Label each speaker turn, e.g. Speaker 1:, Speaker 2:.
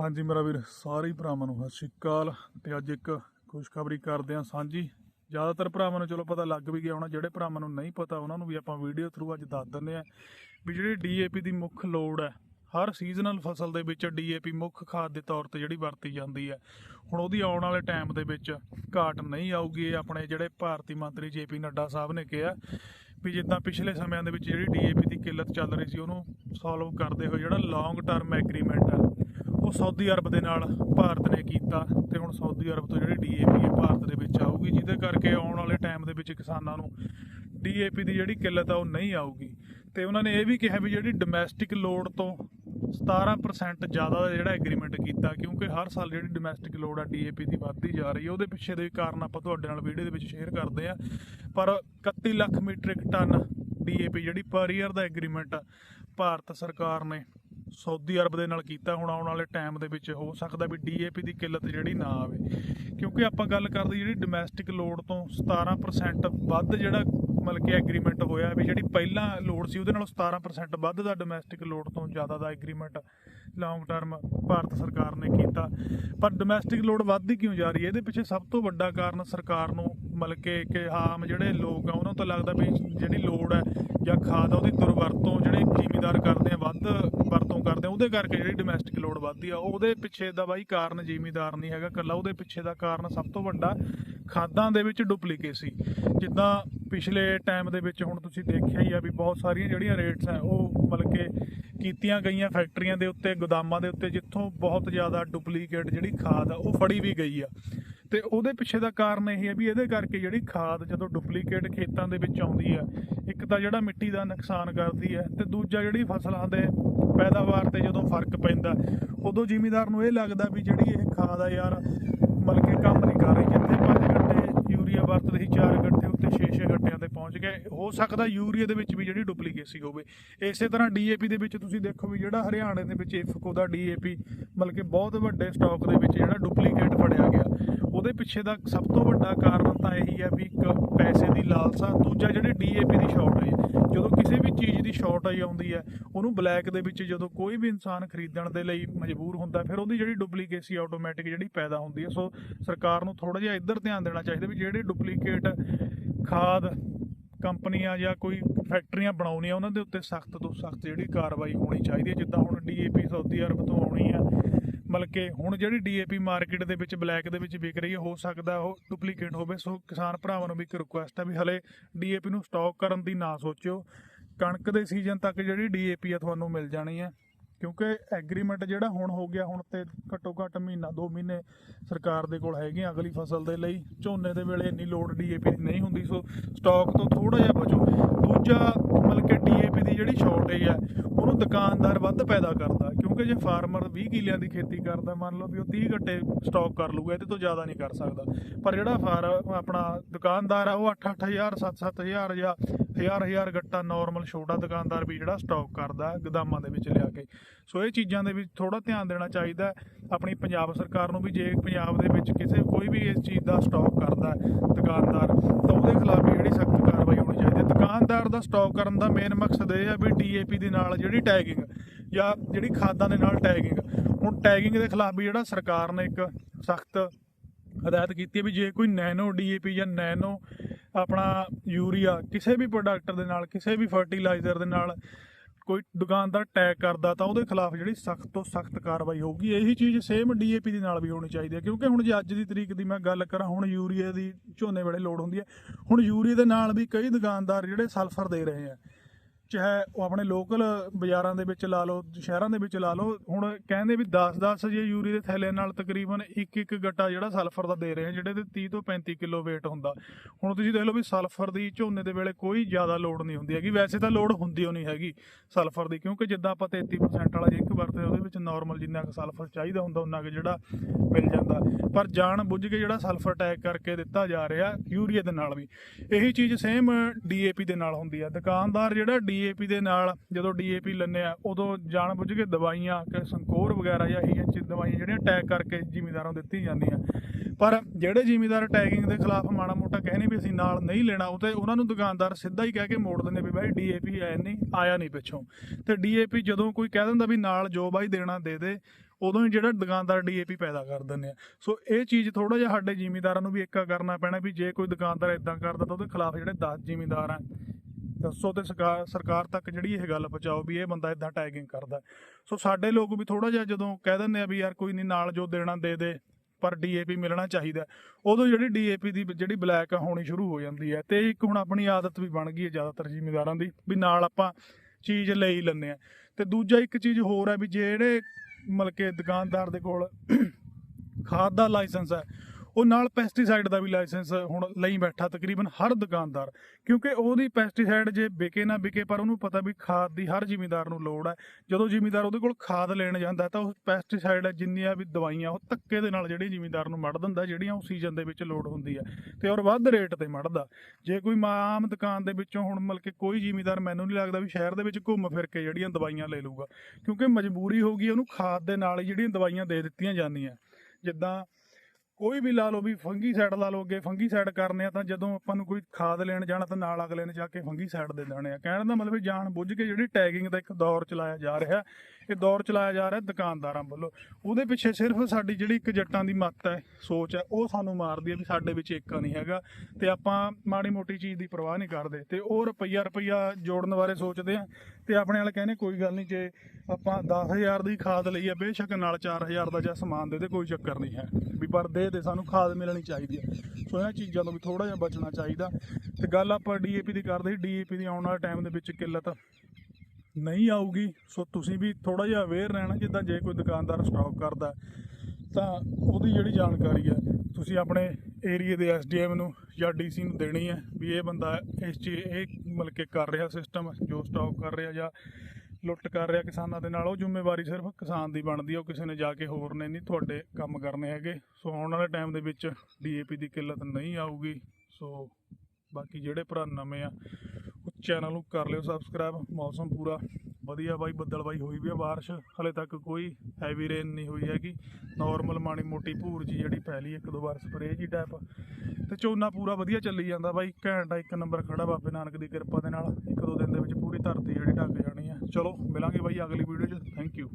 Speaker 1: ਹਾਂਜੀ ਮੇਰਾ ਵੀਰ, ਸਾਰੇ ਭਰਾਵਾਂ ਨੂੰ ਸਤਿ ਸ਼੍ਰੀ ਅਕਾਲ। ਤੇ ਅੱਜ ਇੱਕ ਖੁਸ਼ਖਬਰੀ ਕਰਦੇ ਹਾਂ ਸਾਂਝੀ। ਜ਼ਿਆਦਾਤਰ ਭਰਾਵਾਂ ਨੂੰ ਚਲੋ ਪਤਾ ਲੱਗ ਵੀ ਗਿਆ ਹੋਣਾ, ਜਿਹੜੇ ਭਰਾਵਾਂ ਨੂੰ ਨਹੀਂ ਪਤਾ, ਉਹਨਾਂ ਨੂੰ ਵੀ ਆਪਾਂ ਵੀਡੀਓ ਥਰੂ ਅੱਜ ਦੱਸ ਦਿੰਦੇ ਆ ਵੀ ਜਿਹੜੀ ਡੀਏਪੀ ਦੀ ਮੁੱਖ ਲੋੜ ਹੈ। ਹਰ ਸੀਜ਼ਨਲ ਫਸਲ ਦੇ ਵਿੱਚ ਡੀਏਪੀ ਮੁੱਖ ਖਾਦ ਦੇ ਤੌਰ ਤੇ ਜਿਹੜੀ ਵਰਤੀ ਜਾਂਦੀ ਹੈ, ਹੁਣ ਉਹਦੀ ਆਉਣ ਵਾਲੇ ਟਾਈਮ ਦੇ ਵਿੱਚ ਘਾਟ ਨਹੀਂ ਆਊਗੀ। ਆਪਣੇ ਜਿਹੜੇ ਭਾਰਤੀ ਮੰਤਰੀ ਜੇਪੀ ਨੱਡਾ ਸਾਹਿਬ ਨੇ ਕਿਹਾ ਵੀ ਜਿੱਦਾਂ ਪਿਛਲੇ ਸਮਿਆਂ ਦੇ ਵਿੱਚ ਜਿਹੜੀ ਡੀਏਪੀ ਦੀ ਕਿੱਲਤ ਚੱਲ ਰਹੀ ਸੀ, ਉਹਨੂੰ ਸੋਲਵ ਕਰਦੇ ਹੋਏ ਜਿਹੜਾ ਲੌਂਗ ਟਰਮ ਐਗਰੀਮੈਂਟ ਹੈ ਉਹ ਸਾਊਦੀ ਅਰਬ ਦੇ ਨਾਲ ਭਾਰਤ ਨੇ ਕੀਤਾ ਤੇ ਹੁਣ ਸਾਊਦੀ ਅਰਬ ਤੋਂ ਜਿਹੜੀ ਡੀਏਪੀ ਹੈ ਭਾਰਤ ਦੇ ਵਿੱਚ ਆਊਗੀ, ਜਿਹਦੇ ਕਰਕੇ ਆਉਣ ਵਾਲੇ ਟਾਈਮ ਦੇ ਵਿੱਚ ਕਿਸਾਨਾਂ ਨੂੰ ਡੀਏਪੀ ਦੀ ਜਿਹੜੀ ਕਿੱਲਤ ਆ ਉਹ ਨਹੀਂ ਆਊਗੀ। ਤੇ ਉਹਨਾਂ ਨੇ ਇਹ ਵੀ ਕਿਹਾ ਵੀ ਜਿਹੜੀ ਡੋਮੈਸਟਿਕ ਲੋਡ ਤੋਂ 17% ਜ਼ਿਆਦਾ ਦਾ ਜਿਹੜਾ ਐਗਰੀਮੈਂਟ ਕੀਤਾ, ਕਿਉਂਕਿ ਹਰ ਸਾਲ ਜਿਹੜੀ ਡੋਮੈਸਟਿਕ ਲੋਡ ਆ ਡੀਏਪੀ ਦੀ ਵੱਧਦੀ ਜਾ ਰਹੀ ਹੈ ਉਹਦੇ ਪਿੱਛੇ ਦੇ ਕਾਰਨ ਆਪਾਂ ਤੁਹਾਡੇ ਨਾਲ ਵੀਡੀਓ ਦੇ ਵਿੱਚ ਸ਼ੇਅਰ ਕਰਦੇ ਆ। ਪਰ 31 ਲੱਖ ਮੀਟ੍ਰਿਕ ਟਨ ਡੀਏਪੀ ਜਿਹੜੀ ਪਰ ਈਅਰ ਦਾ ਐਗਰੀਮੈਂਟ ਭਾਰਤ ਸਰਕਾਰ ਨੇ ਸਾਊਦੀ ਅਰਬ ਦੇ ਨਾਲ ਕੀਤਾ ਹੁਣ, ਆਉਣ ਵਾਲੇ ਟਾਈਮ ਦੇ ਵਿੱਚ ਹੋ ਸਕਦਾ ਵੀ ਡੀਏਪੀ ਦੀ ਕਿੱਲਤ ਜਿਹੜੀ ਨਾ ਆਵੇ। ਕਿਉਂਕਿ ਆਪਾਂ ਗੱਲ ਕਰਦੇ ਜਿਹੜੀ ਡੋਮੈਸਟਿਕ ਲੋਡ ਤੋਂ 17% ਵੱਧ ਜਿਹੜਾ ਮਤਲਬ ਕਿ ਐਗਰੀਮੈਂਟ ਹੋਇਆ ਵੀ ਜਿਹੜੀ ਪਹਿਲਾਂ ਲੋਡ ਸੀ ਉਹਦੇ ਨਾਲੋਂ 17% ਵੱਧ ਦਾ ਡੋਮੈਸਟਿਕ ਲੋਡ ਤੋਂ ਜ਼ਿਆਦਾ ਦਾ ਐਗਰੀਮੈਂਟ ਲੌਂਗ ਟਰਮ ਭਾਰਤ ਸਰਕਾਰ ਨੇ ਕੀਤਾ। ਪਰ ਡੋਮੈਸਟਿਕ ਲੋਡ ਵੱਧਦੀ ਕਿਉਂ ਜਾ ਰਹੀ ਹੈ? ਇਹਦੇ ਪਿੱਛੇ ਸਭ ਤੋਂ ਵੱਡਾ ਕਾਰਨ ਸਰਕਾਰ ਨੂੰ ਮਤਲਬ ਕਿ ਕਿ ਆਮ ਜਿਹੜੇ ਲੋਕ ਆ, ਉਹਨਾਂ ਨੂੰ ਤਾਂ ਲੱਗਦਾ ਵੀ ਜਿਹੜੀ ਲੋਡ ਹੈ ਜਾਂ ਖਾਦ ਆ, ਉਹਦੀ ਦੁਰਵਰਤੋਂ ਜਿਹੜੇ ਜ਼ਿਮੀਦਾਰ ਕਰਦੇ ਆ, ਵੱਧ ਵਰਤੋਂ ਕਰਦੇ ਆ, ਉਹਦੇ ਕਰਕੇ ਜਿਹੜੀ ਡੋਮੈਸਟਿਕ ਲੋਡ ਵੱਧਦੀ ਆ, ਉਹਦੇ ਪਿੱਛੇ ਦਾ ਬਾਈ ਕਾਰਨ ਜ਼ਿਮੀਦਾਰ ਨਹੀਂ ਹੈਗਾ ਕੱਲਾ ਉਹਦੇ ਪਿੱਛੇ ਦਾ ਕਾਰਨ ਸਭ ਤੋਂ ਵੱਡਾ ਖਾਦਾਂ ਦੇ ਵਿੱਚ ਡੁਪਲੀਕੇਸੀ ਜਿੱਦਾਂ ਪਿਛਲੇ ਟਾਈਮ ਦੇ ਵਿੱਚ ਹੁਣ ਤੁਸੀਂ ਦੇਖਿਆ ਹੀ ਆ ਵੀ ਬਹੁਤ ਸਾਰੀਆਂ ਜਿਹੜੀਆਂ ਰੇਟਸ ਆ, ਉਹ ਮਤਲਬ ਕਿ ਕੀਤੀਆਂ ਗਈਆਂ ਫੈਕਟਰੀਆਂ ਦੇ ਉੱਤੇ, ਗੋਦਾਮਾਂ ਦੇ ਉੱਤੇ, ਜਿੱਥੋਂ ਬਹੁਤ ਜ਼ਿਆਦਾ ਡੁਪਲੀਕੇਟ ਜਿਹੜੀ ਖਾਦ ਆ, ਉਹ ਫੜੀ ਵੀ ਗਈ ਆ। ਤੇ ਉਹਦੇ ਪਿੱਛੇ ਦਾ ਕਾਰਨ ਇਹ ਹੈ ਵੀ ਇਹਦੇ ਕਰਕੇ ਜਿਹੜੀ ਖਾਦ ਜਦੋਂ ਡੁਪਲੀਕੇਟ ਖੇਤਾਂ ਦੇ ਵਿੱਚ ਆਉਂਦੀ ਆ ਇੱਕ ਤਾਂ ਜਿਹੜਾ ਮਿੱਟੀ ਦਾ ਨੁਕਸਾਨ ਕਰਦੀ ਹੈ ਤੇ ਦੂਜਾ ਜਿਹੜੀ ਫਸਲਾਂ ਦੇ ਪੈਦਾਵਾਰ ਤੇ ਜਦੋਂ ਫ਼ਰਕ ਪੈਂਦਾ, ਉਦੋਂ ਜ਼ਿਮੀਦਾਰ ਨੂੰ ਇਹ ਲੱਗਦਾ ਵੀ ਜਿਹੜੀ ਇਹ ਖਾਦ ਆ ਯਾਰ ਮਤਲਬ ਕਿ ਕੰਮ ਨਹੀਂ ਕਰ ਰਹੀ, ਜਿੱਥੇ ਪੰਜ ਗੱਟੇ ਯੂਰੀਆ ਵਰਤਦੇ ਸੀ ਚਾਰ ਗੱਟੇ ਉੱਤੇ 6-6 ਗੱਟਿਆਂ ਤੇ ਪਹੁੰਚ ਗਏ ਹੋ ਸਕਦਾ ਯੂਰੀਆ ਦੇ ਵਿੱਚ ਵੀ ਜਿਹੜੀ ਡੁਪਲੀਕੇਸੀ ਹੋਵੇ। ਇਸੇ ਤਰ੍ਹਾਂ ਡੀਏਪੀ ਦੇ ਵਿੱਚ ਤੁਸੀਂ ਦੇਖੋ ਵੀ ਜਿਹੜਾ ਹਰਿਆਣੇ ਦੇ ਵਿੱਚ ਇਫਕੋ ਦਾ ਡੀਏਪੀ ਮਤਲਬ ਕਿ ਬਹੁਤ ਵੱਡੇ ਸਟਾਕ ਦੇ ਵਿੱਚ ਜਿਹੜਾ ਡੁਪਲੀਕੇਟ ਫੜਿਆ ਗਿਆ। ਉਹਦੇ ਪਿੱਛੇ ਦਾ ਸਭ ਤੋਂ ਵੱਡਾ ਕਾਰਨ ਤਾਂ ਇਹੀ ਹੈ ਵੀ ਇੱਕ ਪੈਸੇ ਦੀ ਲਾਲਸਾ, ਦੂਜਾ ਜਿਹੜੇ ਡੀਏਪੀ ਦੀ ਸ਼ਾਰਟੇਜ ਜਦੋਂ ਕਿਸੇ ਵੀ ਚੀਜ਼ ਦੀ ਸ਼ਾਰਟੇਜ ਆਉਂਦੀ ਹੈ, ਉਹਨੂੰ ਬਲੈਕ ਦੇ ਵਿੱਚ ਜਦੋਂ ਕੋਈ ਵੀ ਇਨਸਾਨ ਖਰੀਦਣ ਦੇ ਲਈ ਮਜਬੂਰ ਹੁੰਦਾ, ਫਿਰ ਉਹਦੀ ਜਿਹੜੀ ਡੁਪਲੀਕੇਸੀ ਆਟੋਮੈਟਿਕ ਜਿਹੜੀ ਪੈਦਾ ਹੁੰਦੀ ਹੈ। ਸੋ ਸਰਕਾਰ ਨੂੰ ਥੋੜਾ ਜਿਹਾ ਇੱਧਰ ਧਿਆਨ ਦੇਣਾ ਚਾਹੀਦਾ ਵੀ ਜਿਹੜੇ ਡੁਪਲੀਕੇਟ ਖਾਦ ਕੰਪਨੀਆਂ ਜਾਂ ਕੋਈ ਫੈਕਟਰੀਆਂ ਬਣਾਉਣੀਆਂ, ਉਹਨਾਂ ਦੇ ਉੱਤੇ ਸਖਤ ਤੋਂ ਸਖਤ ਜਿਹੜੀ ਕਾਰਵਾਈ ਹੋਣੀ ਚਾਹੀਦੀ ਹੈ। ਜਿੱਦਾਂ ਹੁਣ ਡੀਏਪੀ ਸਾਊਦੀ ਅਰਬ ਤੋਂ ਆਉਣੀ ਆ ਬਲਕਿ ਹੁਣ ਜਿਹੜੀ ਡੀਏਪੀ ਮਾਰਕੀਟ ਦੇ ਵਿੱਚ ਬਲੈਕ ਦੇ ਵਿੱਚ ਵਿਕ ਰਹੀ ਹੈ, ਹੋ ਸਕਦਾ ਉਹ ਡੁਪਲੀਕੇਟ ਹੋਵੇ। ਸੋ ਕਿਸਾਨ ਭਰਾਵਾਂ ਨੂੰ ਵੀ ਇੱਕ ਰਿਕੁਐਸਟ ਹੈ ਵੀ ਹਲੇ ਡੀਏਪੀ ਨੂੰ ਸਟਾਕ ਕਰਨ ਦੀ ਨਾ ਸੋਚਿਓ। ਕਣਕ ਦੇ ਸੀਜ਼ਨ ਤੱਕ ਜਿਹੜੀ ਡੀਏਪੀ ਆ, ਤੁਹਾਨੂੰ ਮਿਲ ਜਾਣੀ ਹੈ ਕਿਉਂਕਿ ਐਗਰੀਮੈਂਟ ਜਿਹੜਾ ਹੁਣ ਹੋ ਗਿਆ, ਹੁਣ ਤੇ ਘੱਟੋ ਘੱਟ ਮਹੀਨਾ 2 ਮਹੀਨੇ ਸਰਕਾਰ ਦੇ ਕੋਲ ਹੈਗੇ ਅਗਲੀ ਫਸਲ ਦੇ ਲਈ। ਝੋਨੇ ਦੇ ਵੇਲੇ ਇੰਨੀ ਲੋਡ ਡੀਏਪੀ ਦੀ ਨਹੀਂ ਹੁੰਦੀ, ਸੋ ਸਟਾਕ ਤੋਂ ਥੋੜਾ ਜਿਹਾ ਬਚੋ। ਦੂਜਾ ਮਤਲਬ ਕਿ ਡੀਏਪੀ ਦੀ ਜਿਹੜੀ ਸ਼ਾਰਟੇਜ ਹੈ ਉਹਨੂੰ ਦੁਕਾਨਦਾਰ ਵੱਧ ਪੈਦਾ ਕਰਦਾ ਕਿਉਂਕਿ ਜੇ ਫਾਰਮਰ 20 ਕਿੱਲਿਆਂ ਦੀ ਖੇਤੀ ਕਰਦਾ, ਮੰਨ ਲਓ ਵੀ ਉਹ 30 ਗੱਟੇ ਸਟਾਕ ਕਰ ਲੂਗਾ ਇਹਦੇ ਤੋਂ ਜ਼ਿਆਦਾ ਨਹੀਂ ਕਰ ਸਕਦਾ। ਪਰ ਜਿਹੜਾ ਫਾਰ ਆਪਣਾ ਦੁਕਾਨਦਾਰ ਆ, ਉਹ 8-8000 7-7000 ਜਾਂ 1000-1000 ਗੱਟਾ ਨਾਰਮਲ ਛੋਟਾ ਦੁਕਾਨਦਾਰ ਵੀ ਜਿਹੜਾ ਸਟਾਕ ਕਰਦਾ ਗਦਾਮਾਂ ਦੇ ਵਿੱਚ ਲਿਆ ਕੇ। ਸੋ ਇਹ ਚੀਜ਼ਾਂ ਦੇ ਵਿੱਚ ਥੋੜਾ ਧਿਆਨ ਦੇਣਾ ਚਾਹੀਦਾ ਆਪਣੀ ਪੰਜਾਬ ਸਰਕਾਰ ਨੂੰ ਵੀ ਜੇ ਪੰਜਾਬ ਦੇ ਵਿੱਚ ਕਿਸੇ ਕੋਈ ਵੀ ਇਸ ਚੀਜ਼ ਦਾ ਸਟਾਕ ਕਰਦਾ ਦੁਕਾਨਦਾਰ, ਤਾਂ ਉਹਦੇ ਖਿਲਾਫ ਜਿਹੜੀ ਸਖਤ ਕਾਰਵਾਈ ਹੋਣੀ ਚਾਹੀਦੀ ਹੈ। ਦੁਕਾਨਦਾਰ ਦਾ ਸਟਾਕ ਕਰਨ ਦਾ ਮੇਨ ਮਕਸਦ ਇਹ ਹੈ ਵੀ ਡੀਏਪੀ ਦੇ ਨਾਲ ਜਿਹੜੀ ਟੈਗਿੰਗ ਜਾਂ ਜਿਹੜੀ ਖਾਦਾਂ ਦੇ ਨਾਲ ਟੈਗਿੰਗ ਹੁਣ ਟੈਗਿੰਗ ਦੇ ਖਿਲਾਫ ਵੀ ਜਿਹੜਾ ਸਰਕਾਰ ਨੇ ਇੱਕ ਸਖਤ ਹਦਾਇਤ ਕੀਤੀ ਹੈ ਵੀ ਜੇ ਕੋਈ ਨੈਨੋ ਡੀਏਪੀ ਜਾਂ ਨੈਨੋ ਆਪਣਾ ਯੂਰੀਆ ਕਿਸੇ ਵੀ ਪ੍ਰੋਡਕਟ ਦੇ ਨਾਲ, ਕਿਸੇ ਵੀ ਫਰਟੀਲਾਈਜ਼ਰ ਦੇ ਨਾਲ ਕੋਈ ਦੁਕਾਨਦਾਰ ਟੈਗ ਕਰਦਾ ਤਾਂ ਉਹਦੇ ਖਿਲਾਫ ਜਿਹੜੀ ਸਖਤ ਤੋਂ ਸਖਤ ਕਾਰਵਾਈ ਹੋਊਗੀ। ਇਹੀ ਚੀਜ਼ ਸੇਮ ਡੀਏਪੀ ਦੇ ਨਾਲ ਵੀ ਹੋਣੀ ਚਾਹੀਦੀ ਹੈ। ਕਿਉਂਕਿ ਹੁਣ ਜੇ ਅੱਜ ਦੀ ਤਰੀਕ ਦੀ ਮੈਂ ਗੱਲ ਕਰਾਂ, ਹੁਣ ਯੂਰੀਆ ਦੀ ਝੋਨੇ ਵੇਲੇ ਲੋੜ ਹੁੰਦੀ ਹੈ। ਹੁਣ ਯੂਰੀਆ ਦੇ ਨਾਲ ਵੀ ਕਈ ਦੁਕਾਨਦਾਰ ਜਿਹੜੇ ਸਲਫਰ ਦੇ ਰਹੇ ਆ। ਚਾਹੇ ਉਹ ਆਪਣੇ ਲੋਕਲ ਬਾਜ਼ਾਰਾਂ ਦੇ ਵਿੱਚ ਲਾ ਲਓ, ਸ਼ਹਿਰਾਂ ਦੇ ਵਿੱਚ ਲਾ ਲਓ, ਹੁਣ ਕਹਿੰਦੇ ਵੀ 10-10 ਜੇ ਯੂਰੀ ਦੇ ਥੈਲੇ ਨਾਲ ਤਕਰੀਬਨ ਇੱਕ ਇੱਕ ਗੱਟਾ ਜਿਹੜਾ ਸਲਫਰ ਦਾ ਦੇ ਰਹੇ ਆ ਜਿਹੜੇ ਦੇ 30 ਤੋਂ 35 ਕਿਲੋ weight ਹੁੰਦਾ। ਹੁਣ ਤੁਸੀਂ ਦੇਖ ਲਓ ਵੀ ਸਲਫਰ ਦੀ ਝੋਨੇ ਦੇ ਵੇਲੇ ਕੋਈ ਜ਼ਿਆਦਾ ਲੋਡ ਨਹੀਂ ਹੁੰਦੀ ਹੈਗੀ। ਵੈਸੇ ਤਾਂ ਲੋਡ ਹੁੰਦੀ ਓ ਨਹੀਂ ਹੈਗੀ ਸਲਫਰ ਦੀ, ਕਿਉਂਕਿ ਜਿੱਦਾਂ ਆਪਾਂ 33% ਵਾਲਾ ਜਿੰਕ ਵਰਤਦੇ ਉਹਦੇ ਵਿੱਚ ਨਾਰਮਲ ਜਿੰਨਾ ਕੁ ਸਲਫਰ ਚਾਹੀਦਾ ਹੁੰਦਾ ਉਹਨਾਂ ਕੁ ਜਿਹੜਾ ਮਿਲ ਜਾਂਦਾ। ਪਰ ਜਾਣ ਬੁੱਝ ਕੇ ਜਿਹੜਾ ਸਲਫਰ ਟੈਗ ਕਰਕੇ ਦਿੱਤਾ ਜਾ ਰਿਹਾ ਯੂਰੀਆ ਦੇ ਨਾਲ ਵੀ, ਇਹੀ ਚੀਜ਼ ਸੇਮ ਡੀਏਪੀ ਦੇ ਨਾਲ ਹੁੰਦੀ ਆ। ਦੁਕਾਨਦਾਰ ਜਿਹੜਾ ਡੀ ਡੀਏਪੀ ਦੇ ਨਾਲ ਜਦੋਂ ਡੀਏਪੀ ਲੈਂਦੇ ਆ, ਉਦੋਂ ਜਾਣ ਬੁੱਝ ਕੇ ਦਵਾਈਆਂ ਕਿ ਸੰਕੋਰ ਵਗੈਰਾ ਜਾਂ ਇਹ ਚੀਜ਼ ਦਵਾਈਆਂ ਜਿਹੜੀਆਂ ਟੈਗ ਕਰਕੇ ਜ਼ਿਮੀਦਾਰਾਂ ਨੂੰ ਦਿੱਤੀ ਜਾਂਦੀਆਂ। ਪਰ ਜਿਹੜੇ ਜ਼ਿਮੀਦਾਰ ਟੈਗਿੰਗ ਦੇ ਖਿਲਾਫ ਮਾੜਾ ਮੋਟਾ ਕਹਿੰਦੇ ਵੀ ਅਸੀਂ ਨਾਲ ਨਹੀਂ ਲੈਣਾ, ਉਹ ਤੇ ਉਹਨਾਂ ਨੂੰ ਦੁਕਾਨਦਾਰ ਸਿੱਧਾ ਹੀ ਕਹਿ ਕੇ ਮੋੜ ਦਿੰਦੇ ਵੀ ਬਾਈ ਡੀਏਪੀ ਐ ਨਹੀਂ, ਆਇਆ ਨਹੀਂ ਪਿੱਛੋਂ। ਤੇ ਡੀਏਪੀ ਜਦੋਂ ਕੋਈ ਕਹਿ ਦਿੰਦਾ ਵੀ ਨਾਲ ਜੋ ਬਾਈ ਦੇਣਾ ਦੇ ਦੇ, ਉਦੋਂ ਹੀ ਜਿਹੜਾ ਦੁਕਾਨਦਾਰ ਡੀਏਪੀ ਪੈਦਾ ਕਰ ਦਿੰਦੇ ਆ। ਸੋ ਇਹ ਚੀਜ਼ ਥੋੜਾ ਜਿਹਾ ਸਾਡੇ ਜ਼ਿਮੀਦਾਰਾਂ ਨੂੰ ਵੀ ਇੱਕਾ ਕਰਨਾ ਪੈਣਾ ਵੀ ਜੇ ਕੋਈ ਦੁਕਾਨਦਾਰ ਇਦਾਂ ਕਰਦਾ ਤਾਂ ਉਹਦੇ ਖਿਲਾਫ ਜਿਹੜੇ 10 ਜਿਮੀਦਾਰ ਆ ਦੱਸੋ ਤੇ ਸਰਕਾਰ ਸਰਕਾਰ ਤੱਕ ਜਿਹੜੀ ਇਹ ਗੱਲ ਪਹੁੰਚਾਓ ਵੀ ਇਹ ਬੰਦਾ ਇਦਾਂ ਟੈਗਿੰਗ ਕਰਦਾ ਸੋ ਸਾਡੇ ਲੋਕ ਵੀ ਥੋੜਾ ਜਿਹਾ ਜਦੋਂ ਕਹਿ ਦਿੰਦੇ ਆ ਵੀ ਯਾਰ ਕੋਈ ਨਹੀਂ ਨਾਲ ਜੋ ਦੇਣਾ ਦੇ ਦੇ, ਪਰ ਡੀਏਪੀ ਮਿਲਣਾ ਚਾਹੀਦਾ ਉਦੋਂ ਜਿਹੜੀ ਡੀਏਪੀ ਦੀ ਜਿਹੜੀ ਬਲੈਕ ਹੋਣੀ ਸ਼ੁਰੂ ਹੋ ਜਾਂਦੀ ਹੈ। ਤੇ ਇੱਕ ਹੁਣ ਆਪਣੀ ਆਦਤ ਵੀ ਬਣ ਗਈ ਹੈ ਜ਼ਿਆਦਾਤਰ ਜ਼ਿਮੀਦਾਰਾਂ ਦੀ ਵੀ ਨਾਲ ਆਪਾਂ ਚੀਜ਼ ਲੈ ਹੀ ਲੈਂਦੇ ਆ ਤੇ ਦੂਜਾ ਇੱਕ ਚੀਜ਼ ਹੋਰ ਹੈ ਵੀ ਜਿਹੜੇ ਮਤਲਬ ਕਿ ਦੁਕਾਨਦਾਰ ਦੇ ਕੋਲ ਖਾਦ ਦਾ ਲਾਇਸੈਂਸ ਹੈ ਉਹ ਨਾਲ ਪੈਸਟੀਸਾਈਡ ਦਾ ਵੀ ਲਾਇਸੈਂਸ ਹੁਣ ਲਈ ਬੈਠਾ ਤਕਰੀਬਨ ਹਰ ਦੁਕਾਨਦਾਰ, ਕਿਉਂਕਿ ਉਹਦੀ ਪੈਸਟੀਸਾਈਡ ਜੇ ਵਿਕੇ ਨਾ ਵਿਕੇ, ਪਰ ਉਹਨੂੰ ਪਤਾ ਵੀ ਖਾਦ ਦੀ ਹਰ ਜ਼ਿਮੀਂਦਾਰ ਨੂੰ ਲੋੜ ਹੈ। ਜਦੋਂ ਜ਼ਿਮੀਂਦਾਰ ਉਹਦੇ ਕੋਲ ਖਾਦ ਲੈਣ ਜਾਂਦਾ ਤਾਂ ਉਹ ਪੈਸਟੀਸਾਈਡ ਜਿੰਨੀਆਂ ਵੀ ਦਵਾਈਆਂ, ਉਹ ਧੱਕੇ ਦੇ ਨਾਲ ਜਿਹੜੀ ਜ਼ਿਮੀਂਦਾਰ ਨੂੰ ਮੜ ਦਿੰਦਾ, ਜਿਹੜੀਆਂ ਉਹ ਸੀਜ਼ਨ ਦੇ ਵਿੱਚ ਲੋੜ ਹੁੰਦੀ ਹੈ। ਤੇ ਔਰ ਵੱਧ ਰੇਟ ਤੇ ਮੜਦਾ। ਜੇ ਕੋਈ ਮਾ- ਆਮ ਦੁਕਾਨ ਦੇ ਵਿੱਚੋਂ ਹੁਣ ਮਤਲਬ ਕਿ ਕੋਈ ਜ਼ਿਮੀਂਦਾਰ ਮੈਨੂੰ ਨਹੀਂ ਲੱਗਦਾ ਵੀ ਸ਼ਹਿਰ ਦੇ ਵਿੱਚ ਘੁੰਮ ਫਿਰ ਕੇ ਜਿਹੜੀਆਂ ਦਵਾਈਆਂ ਲੈ ਲਊਗਾ, ਕਿਉਂਕਿ ਮਜਬੂਰੀ ਹੋ ਗਈ ਉਹਨੂੰ ਖਾਦ ਦੇ ਨਾਲ ਹੀ ਜਿਹੜੀਆਂ ਦਵਾਈਆਂ ਦੇ ਦਿੱਤੀਆਂ ਜਾਂਦੀਆਂ। ਜਿੱਦਾਂ ਕੋਈ ਵੀ ਲਾ ਲਓ ਵੀ ਫੰਗੀ ਸਾਈਡ ਲਾ ਲਓ ਅੱਗੇ ਫੰਗੀ ਸਾਈਡ ਕਰਨੇ ਆ ਤਾਂ ਜਦੋਂ ਆਪਾਂ ਨੂੰ ਕੋਈ ਖਾਦ ਲੈਣ ਜਾਣਾ ਤਾਂ ਨਾਲ ਅਗਲੇ ਨੇ ਜਾ ਕੇ ਫੰਗੀ ਸਾਈਡ ਦੇ ਦੇਣੇ ਆ। ਕਹਿਣ ਦਾ ਮਤਲਬ ਵੀ ਜਾਣ ਬੁੱਝ ਕੇ ਜਿਹੜੀ ਟੈਗਿੰਗ ਦਾ ਇੱਕ ਦੌਰ ਚਲਾਇਆ ਜਾ ਰਿਹਾ ਇਹ ਦੌਰ ਚਲਾਇਆ ਜਾ ਰਿਹਾ ਦੁਕਾਨਦਾਰਾਂ ਵੱਲੋਂ। ਉਹਦੇ ਪਿੱਛੇ ਸਿਰਫ ਸਾਡੀ ਜਿਹੜੀ ਇੱਕ ਜੱਟਾਂ ਦੀ ਮੱਤ ਹੈ, ਸੋਚ ਹੈ, ਉਹ ਸਾਨੂੰ ਮਾਰਦੀ ਹੈ ਵੀ ਸਾਡੇ ਵਿੱਚ ਏਕਾ ਨਹੀਂ ਹੈਗਾ ਤੇ ਆਪਾਂ ਮਾੜੀ ਮੋਟੀ ਚੀਜ਼ ਦੀ ਪਰਵਾਹ ਨਹੀਂ ਕਰਦੇ ਤੇ ਉਹ ਰੁਪਈਆ ਰੁਪਈਆ ਜੋੜਨ ਬਾਰੇ ਸੋਚਦੇ ਆ ਤੇ ਆਪਣੇ ਵਾਲੇ ਕਹਿੰਦੇ ਕੋਈ ਗੱਲ ਨਹੀਂ, ਜੇ ਆਪਾਂ 10000 ਦੀ ਖਾਦ ਲਈ ਆ ਬੇਸ਼ੱਕ ਨਾਲ 4000 ਦਾ ਜਾਂ ਸਮਾਨ ਦੇ ਦੇ, ਕੋਈ ਚੱਕਰ ਨਹੀਂ ਹੈ। ਵੀ ਪਰ ਦੇ ਦੇ, ਸਾਨੂੰ ਖਾਦ ਮਿਲਣੀ ਚਾਹੀਦੀ ਹੈ। ਸੋ ਇਹਨਾਂ ਚੀਜ਼ਾਂ ਤੋਂ ਵੀ ਥੋੜਾ ਜਿਹਾ ਬਚਣਾ ਚਾਹੀਦਾ ਤੇ ਗੱਲ ਆਪਾਂ ਡੀਏਪੀ ਦੀ ਕਰਦੇ ਸੀ ਡੀਏਪੀ ਦੀ ਆਉਣ ਵਾਲੇ ਟਾਈਮ ਦੇ ਵਿੱਚ ਕਿੱਲਤ ਨਹੀਂ ਆਊਗੀ, ਸੋ ਤੁਸੀਂ ਵੀ ਥੋੜਾ ਜਿਹਾ ਅਵੇਅਰ ਰਹਿਣਾ ਜਿੱਦਾਂ ਜੇ ਕੋਈ ਦੁਕਾਨਦਾਰ ਸਟਾਕ ਕਰਦਾ ਤਾਂ ਉਹਦੀ ਜਿਹੜੀ ਜਾਣਕਾਰੀ ਹੈ, ਤੁਸੀਂ ਆਪਣੇ ਏਰੀਏ ਦੇ ਐਸਡੀਐਮ ਨੂੰ ਜਾਂ ਡੀਸੀ ਨੂੰ ਦੇਣੀ ਹੈ ਵੀ ਇਹ ਬੰਦਾ ਇਸ ਚੀਜ਼, ਇਹ ਮਤਲਬ ਕਿ ਕਰ ਰਿਹਾ ਸਿਸਟਮ ਜੋ ਸਟਾਕ ਕਰ ਰਿਹਾ ਜਾਂ ਲੁੱਟ ਕਰ ਰਿਹਾ ਕਿਸਾਨਾਂ ਦੇ ਨਾਲ, ਉਹ ਜ਼ਿੰਮੇਵਾਰੀ ਸਿਰਫ ਕਿਸਾਨ ਦੀ ਬਣਦੀ ਹੈ, ਉਹ ਕਿਸੇ ਨੇ ਜਾ ਕੇ ਹੋਰ ਨੇ ਨਹੀਂ ਤੁਹਾਡੇ ਕੰਮ ਕਰਨੇ ਹੈਗੇ। ਸੋ ਆਉਣ ਵਾਲੇ ਟਾਈਮ ਦੇ ਵਿੱਚ ਡੀਏਪੀ ਦੀ ਕਿੱਲਤ ਨਹੀਂ ਆਊਗੀ, ਸੋ ਬਾਕੀ ਜਿਹੜੇ ਭਰਾ ਨਵੇਂ ਆ ਚੈਨਲ ਨੂੰ ਕਰ ਲਿਓ ਸਬਸਕ੍ਰਾਈਬ, ਮੌਸਮ ਪੂਰਾ ਵਧੀਆ ਬਾਈ, ਬੱਦਲ ਬਾਈ ਹੋਈ ਵੀ ਆ ਬਾਰਿਸ਼, ਹਲੇ ਤੱਕ ਕੋਈ ਹੈਵੀ ਰੇਨ ਨਹੀਂ ਹੋਈ ਹੈਗੀ। ਨਾਰਮਲ ਮਾੜੀ ਮੋਟੀ ਭੂਰ ਜੀ ਜਿਹੜੀ ਪੈ ਲਈ, ਇੱਕ ਦੋ ਵਾਰ ਸਪਰੇਅ ਜੀ ਟੈਪ ਤੇ ਝੋਨਾ ਪੂਰਾ ਵਧੀਆ ਚੱਲੀ ਜਾਂਦਾ ਬਾਈ, ਘੈਂਟ ਇੱਕ ਨੰਬਰ ਖੜਾ ਬਾਬੇ ਨਾਨਕ ਦੀ ਕਿਰਪਾ ਦੇ ਨਾਲ। ਇੱਕ ਦੋ ਦਿਨ ਦੇ ਵਿੱਚ ਪੂਰੀ ਧਰਤੀ ਜਿਹੜੀ ਢੱਕ ਜਾਣੀ ਆ। ਚਲੋ, ਮਿਲਾਂਗੇ ਬਾਈ ਅਗਲੀ ਵੀਡੀਓ 'ਚ। Thank you